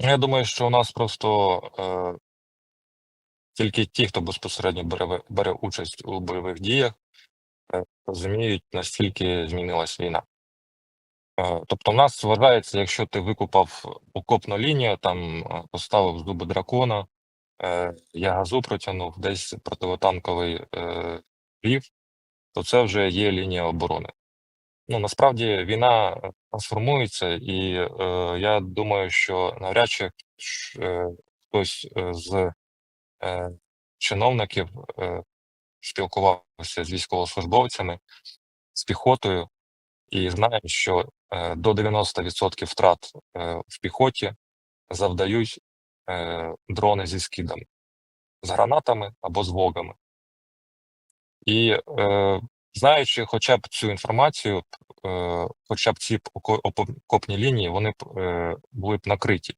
Ну, я думаю, що у нас просто е, тільки ті, хто безпосередньо бере, бере участь у бойових діях, е, розуміють, наскільки змінилась війна. Е, тобто, в нас вважається, якщо ти викупав окопну лінію, там е, поставив зуби дракона, е, я газу протягнув, десь противотанковий е, рів, то це вже є лінія оборони. Ну, насправді війна е, трансформується, і е, я думаю, що навряд чи е, хтось е, з е, чиновників е, спілкувався з військовослужбовцями, з піхотою, і знає, що е, до 90% втрат е, в піхоті завдають е, дрони зі скидами, з гранатами або з вогами. І е, знаючи хоча б цю інформацію, е, хоча б ці око- око- окопні лінії, вони е, були б накриті.